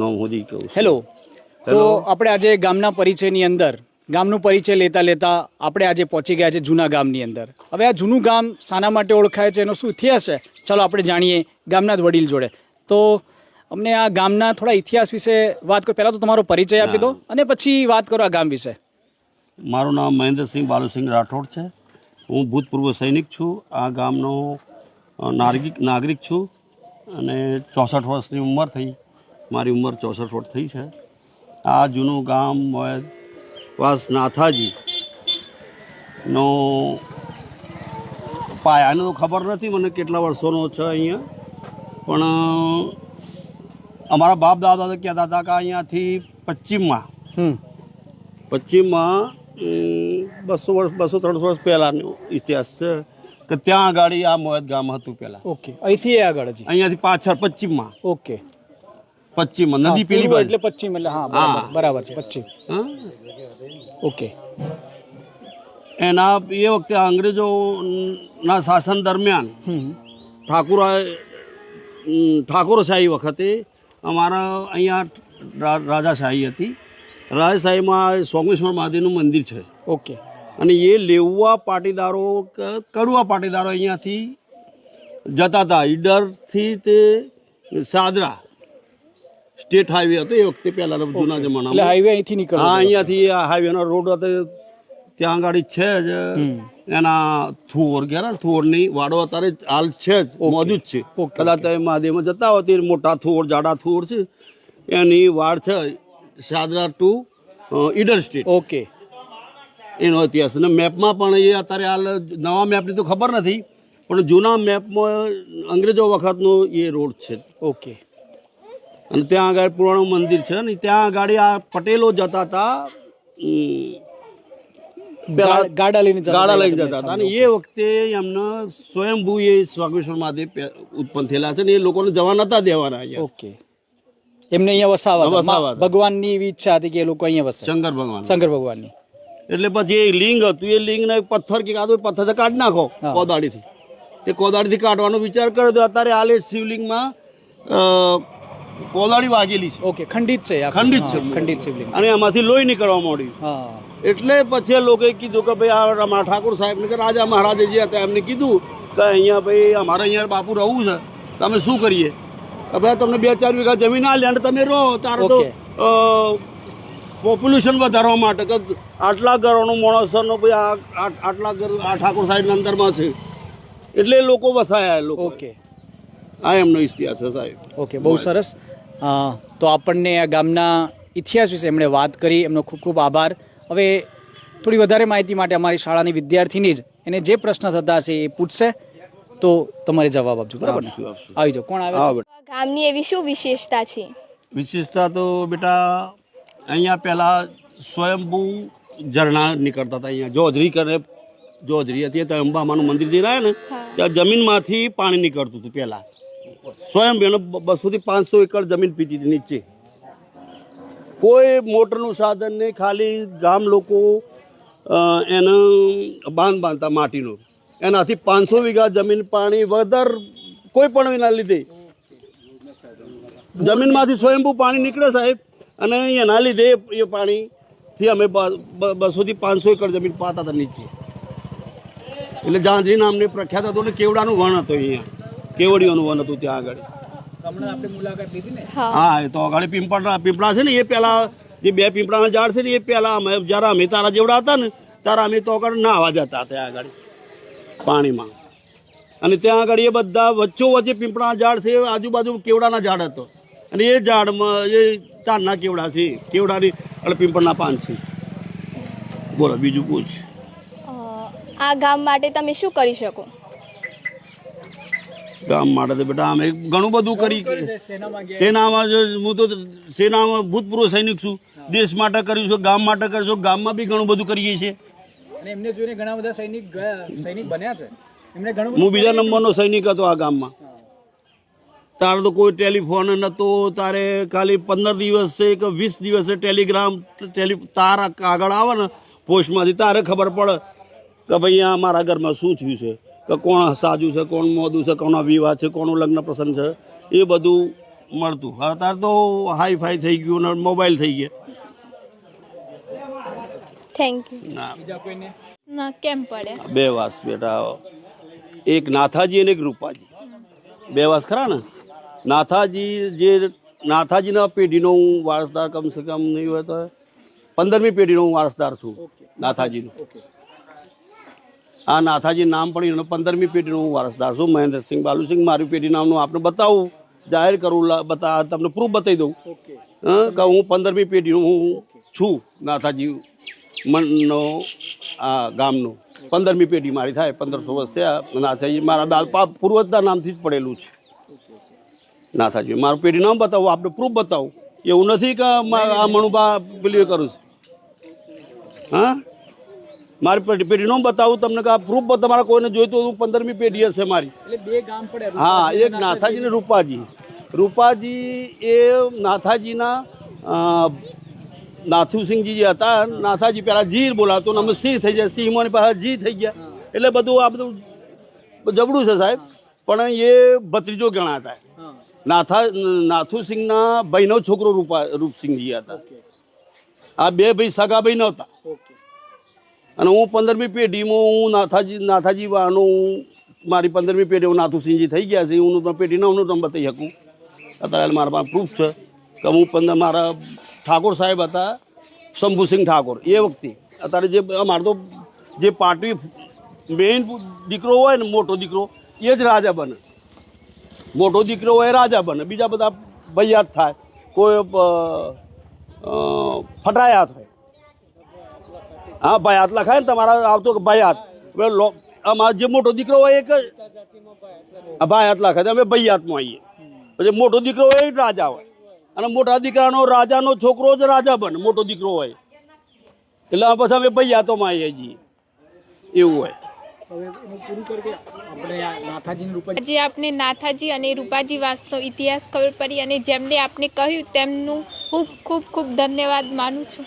નામ સુધી કહું હેલો. તો આપણે આજે ગામના પરિચયની અંદર ગામનું પરિચય લેતા લેતા આપણે આજે પહોંચી ગયા છે જૂના ગામની અંદર. હવે આ જૂનું ગામ શાના માટે ઓળખાય છે એનો શું ઇતિહાસ છે? ચાલો આપણે જાણીએ ગામના જ વડીલ જોડે. તો અમને આ ગામના થોડા ઇતિહાસ વિશે વાત કરો. પહેલાં તો તમારો પરિચય આપી દો અને પછી વાત કરો આ ગામ વિશે. મારું નામ મહેન્દ્રસિંહ બાલુસિંહ રાઠોડ છે. હું ભૂતપૂર્વ સૈનિક છું. આ ગામનો નાગરિક નાગરિક છું અને ચોસઠ વર્ષની ઉંમર થઈ. મારી ઉંમર ચોસઠ વર્ષ થઈ છે. આ જૂનું ગામ મોયદ વાસ નાથાજી નો પાયાનો તો ખબર નથી મને કેટલા વર્ષોનો છે અહીંયા. પણ અમારા બાપ દાદા તો કહેતા હતા કે અહીંયાથી પશ્ચિમમાં. પશ્ચિમમાં બસો વર્ષ બસો ત્રણસો વર્ષ પહેલાંનો ઇતિહાસ છે કે ત્યાં આગળ આ મોયદ ગામ હતું પહેલાં. ઓકે. અહીંથી આગળ અહીંયાથી પાછળ પશ્ચિમમાં. ઓકે. પશ્ચિમમાં નદી પેલી બાજુ. એટલે પશ્ચિમ એટલે હા બરાબર. બરાબર છે પશ્ચિમ. હા? ઓકે. એના એ વખતે અંગ્રેજોના શાસન દરમિયાન ઠાકુરા ઠાકોરશાહી વખતે અમારા અહીંયા રાજાશાહી હતી. રાજાશાહીમાં સોમેશ્વર મહાદેવનું મંદિર છે. ઓકે. અને એ લેવા પાટીદારો કડવા પાટીદારો અહીંયાથી જતા હતા. ઈડરથી તે સાદરા સ્ટેટ હાઈવે હતો એ વખતે પહેલાં જૂના એટલે જમાનામાં. હાઈવે અહીંથી નીકળે હા અહીંયાથી આ હાઈવેનો રોડ હતો ત્યાં આગળ છે જ. એના થુવર ગયા ને થુવરની વાડો અત્યારે હાલ છે જ મોજૂદ છે. કદાચ મહાદેવમાં જતા હોય તો મોટા થુવર જાડા થુવર છે એની વાડ છે Shadra to Idar state. Okay એનો ઇતિહાસ. અને મેપમાં પણ એ અત્યારે હાલ નવા મેપની તો ખબર નથી પણ જૂના મેપમાં અંગ્રેજો વખતનો એ રોડ છે. ઓકે અને ત્યાં આગળ પુરાણું મંદિર છે ને ત્યાં આગળ આ પટેલો જતા હતા ગાડા લઈને ગાડા લઈને જતા હતા અને એ વખતે એમને સ્વયંભૂ એ સ્વાગેશ્વર મહાદેવ ઉત્પન્ન થયેલા છે ને એ લોકોને જવા નતા દેવાના અહીંયા. ઓકે. એમને અહીંયા વસાવા ભગવાનની એવી ઈચ્છા હતી કે એ લોકો અહીંયા વસે. શંકર ભગવાન શંકર ભગવાનની. એટલે પછી એ લિંગ હતું. એ લિંગને પથ્થર કે કાદો પથ્થર કાઢી નાખો. કોદાળીથી. એ કોદાળીથી કાઢવાનો વિચાર કર્યો હતો અત્યારે આલે શિવલિંગમાં કોદાળી વાગેલી છે. ઓકે ખંડિત છે ખંડિત છે. ખંડિત શિવલિંગ. અને એમાંથી લોહી નીકળવા માંડ્યું એટલે પછી લોકોએ કીધું કે ભાઈ આ ઠાકોર સાહેબને કે રાજા મહારાજે જે હતા એમને કીધું કે અહીંયા ભાઈ અમારે અહીંયા બાપુ રહવું છે. તમે શું કરીએ? કે ભાઈ તમને બે ચાર વીઘા જમીન આ લેન્ડ તમે રહો. તારે તો પોપ્યુલેશન વધારવા માટે કે આટલા ઘરોનું માણસોનો ભાઈ આ- આટલા ઘર આ ઠાકોર સાહેબના અંદરમાં છે. એટલે લોકો વસાયા લોકો. ઓકે. આ એમનો ઇતિહાસ છે સાહેબ. ઓકે બહુ સરસ. તો આપણને આ ગામના ઇતિહાસ વિશે એમણે વાત કરી. એમનો ખૂબ ખૂબ આભાર. હવે થોડી વધારે માહિતી માટે અમારી શાળાની વિદ્યાર્થીની જ એને જે પ્રશ્ન થતા હશે એ પૂછશે. તો તમારે જવાબ આપજો બરાબર ને. આવી જાઓ. કોણ આવે છે? ગામની એવી શું વિશેષતા છે? વિશેષતા તો બેટા અહીંયા પહેલાં સ્વયંભૂ ઝરણા નીકળતા હતા અહીંયા. જોધરી કરે જોધરી હતી ત્યાં અંબામાનું મંદિર જઈને આવ્યા ને ત્યાં જમીનમાંથી પાણી નીકળતું હતું પહેલાં. સ્વયં એનો બસોથી પાંચસો એકર જમીન પીતી હતી નીચે. કોઈ મોટરનું સાધન નહીં, ખાલી ગામ લોકો એને બાંધ બાંધતા માટીનું. એનાથી પાંચસો વીઘા જમીન પાણી વગર કોઈ પણ વિના લીધે. જમીનમાંથી સ્વયંભૂ પાણી નીકળે સાહેબ, અને એના લીધે એ પાણીથી અમે બસોથી પાંચસો એકર જમીન પાતા હતા નીચે. એટલે જાંજરી નામની પ્રખ્યાત હતું ને કેવડાનું વણ હતું અહીંયા. કેવડીઓનું વન હતું ત્યાં આગળ. હમણાં આપણે મુલાકાત લીધી ને? હા. હા એ તો આગળ પીંપળા પીપળા છે ને એ પહેલા જે બે પીંપળાના ઝાડ છે ને એ પહેલા અમે જ્યારે અમે તારા જેવડા હતા ને ત્યારે અમે તો આગળ નાહવા જતા ત્યાં આગળ પાણીમાં. અને ત્યાં આગળ એ બધા વચ્ચો વચ્ચે પીંપળાના ઝાડ છે આજુબાજુ કેવડાના ઝાડ હતો. અને એ ઝાડમાં એ તારના કેવડા છે કેવડાની અને પીંપળના પાન છે. બોલો બીજું પૂછ. આ ગામ માટે તમે શું કરી શકો? ગામ માટે તો બેટા અમે ઘણું બધું કરી સેનામાં હું તો સેનામાં ભૂતપૂર્વ સૈનિક છું. દેશ માટે કર્યું છું ગામ માટે કર્યું છું ગામમાં બી ઘણું બધું કરીએ છીએ. અને એમને જોઈને ઘણા બધા સૈનિક સૈનિક બન્યા છે. એમને ઘણું હું બીજા નંબરનો સૈનિક હતો આ ગામમાં. તારે તો કોઈ ટેલિફોન નહોતો તારે ખાલી પંદર દિવસે કે વીસ દિવસે ટેલિગ્રામ ટેલિ તાર કાગળ આવે ને પોસ્ટમાંથી તારે ખબર પડે કે ભાઈ આ મારા ઘરમાં શું થયું છે. કે કોણ સાજું છે કોણ મોદું છે કોનો વિવાહ છે કોનો લગ્ન પ્રસંગ છે એ બધું મળતું. અત્યારે તો હાઈ ફાઈ થઈ ગયું ને મોબાઈલ થઈ ગયા. થેન્ક યુ ના. ના કેમ પડે? બે વાસ બેટા. એક નાથાજી અને એક રૂપાજી. બે વાસ ખરા ને? નાથાજી જે નાથાજીના પેઢીનો હું વારસદાર કમસે કમ નહીં હોય તો પંદરમી પેઢીનો હું વારસદાર છું નાથાજીનો. આ નાથાજી નામ પણ એનો પંદરમી પેઢીનો હું વારસદાર છું મહેન્દ્રસિંહ બાલુસિંહ મારી પેઢી નામનું આપણે બતાવું જાહેર કરું બતા તમને પ્રૂફ બતાવી દઉં. હં, કે હું પંદરમી પેઢીનું હું છું નાથાજી મનનો આ ગામનો. પંદરમી પેઢી મારી થાય પંદરસો વર્ષ થયા નાથાજી મારા દાદા પૂર્વજના નામથી જ પડેલું છે. નાથાજી મારું પેઢી નામ બતાવું આપણે પ્રૂફ બતાવું. એવું નથી કે આ મણુબા પેલી કરું છું. હા? મારી પેઢી પેઢી બતાવું તમને કે આ પ્રૂફ તમારા કોઈને જોઈતું હોય તો પંદરમી પેઢી હશે મારી. બે ગામ પડે હા એક નાથાજી. ને રૂપાજી. રૂપાજી એ નાથાજીના નાથુસિંહજી જે હતા નાથાજી પહેલાં જીર બોલાતો ને અમે સિંહ થઈ જાય સિંહમાંની પાસે જી થઈ ગયા. એટલે બધું આ બધું જબડું છે સાહેબ. પણ એ ભત્રીજો ગણાતા નાથા નાથુસિંહના ભાઈનો છોકરો રૂપા રૂપસિંહજી હતા. આ બે ભાઈ સગા ભાઈ નહોતા. અને હું પંદરમી પેઢીમાં હું નાથાજી નાથાજી વાનો હું મારી પંદરમી પેઢી હું નાથુસિંહજી થઈ ગયા છે, હું તમને પેઢીના હું બતાવી શકું. અત્યારે મારા પાસે પ્રૂફ છે કે હું પંદર મારા ઠાકોર સાહેબ હતા, શંભુસિંહ ઠાકોર, એ વખતે. અત્યારે જે અમારે તો જે પાર્ટી મેઇન દીકરો હોય ને, મોટો દીકરો, એ જ રાજા બને. મોટો દીકરો હોય રાજા બને. બીજા બધા ભૈયાત થાય. કોઈ ફટાયા હોય હા બયાત લખાય ને તમારા આવતો લો અમારો જે મોટો દીકરો હોય એક જ. હા, ભાયાત લખાય અમે ભૈયાતમાં આવીએ. પછી મોટો દીકરો હોય એ જ રાજા હોય. અને મોટા દીકરાનો રાજાનો છોકરો જ રાજા બને મોટો દીકરો હોય. એટલે આ પછી અમે ભૈયાતોમાં આવીએ છીએ. એવું હોય. આજે આપને નાથાજી અને રૂપાજી વાસનો ઇતિહાસ ખબર પડી અને જેમને આપને કહ્યું તેમનું ખૂબ ખૂબ ખૂબ ધન્યવાદ માનું છું.